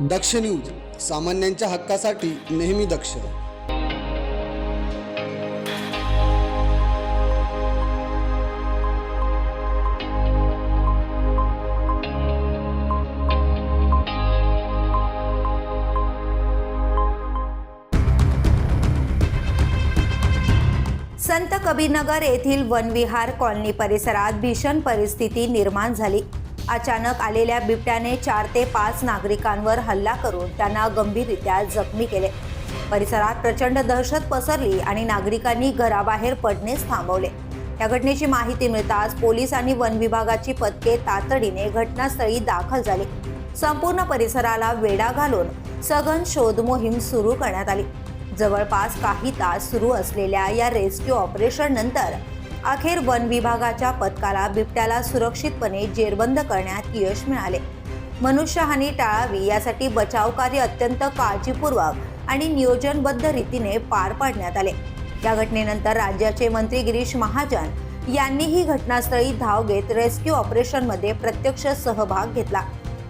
दक्ष news सामान्यांच्या हक्कासाठी नेहमी दक्ष. संत कबीरनगर येथील वनविहार कॉलनी परिसरात भीषण परिस्थिती निर्माण झाली. अचानक आलेल्या बिबट्याने चार ते पाच नागरिकांवर हल्ला करून त्यांना गंभीररित्या जखमी केले. परिसरात प्रचंड दहशत पसरली आणि नागरिकांनी घराबाहेर पडणेच थांबवले. या घटनेची माहिती मिळताच पोलीस आणि वन विभागाची पथके तातडीने घटनास्थळी दाखल झाली. संपूर्ण परिसराला वेढा घालून सघन शोध मोहीम सुरू करण्यात आली. जवळपास काही तास सुरू असलेल्या या रेस्क्यू ऑपरेशन नंतर अखेर वन विभागाच्या पथकाला बिबट्याला सुरक्षितपणे जेरबंद करण्यात यश मिळाले. मनुष्यहानी टाळावी यासाठी बचाव कार्य अत्यंत काळजीपूर्वक आणि नियोजनबद्ध रीतीने पार पाडण्यात आले. या घटनेनंतर राज्याचे मंत्री गिरीश महाजन यांनीही घटनास्थळी धाव घेत रेस्क्यू ऑपरेशनमध्ये प्रत्यक्ष सहभाग घेतला.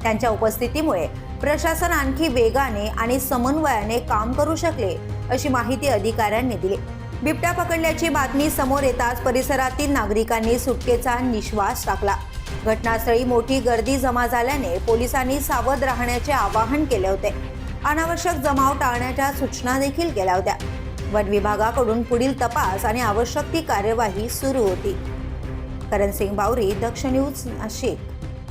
त्यांच्या उपस्थितीमुळे प्रशासन आणखी वेगाने आणि समन्वयाने काम करू शकले अशी माहिती अधिकाऱ्यांनी दिली. बिबट्या पकडल्याची बातमी समोर येताच परिसरातील नागरिकांनी सुटकेचा निश्वास टाकला. घटनास्थळी मोठी गर्दी जमा झाल्याने पोलिसांनी सावध राहण्याचे आवाहन केले होते. अनावश्यक जमाव टाळण्याच्या सूचना देखील केल्या होत्या. वन विभागाकडून पुढील तपास आणि आवश्यक ती कार्यवाही सुरू होती. करण सिंग बावरी दक्ष न्यूज नाशिक.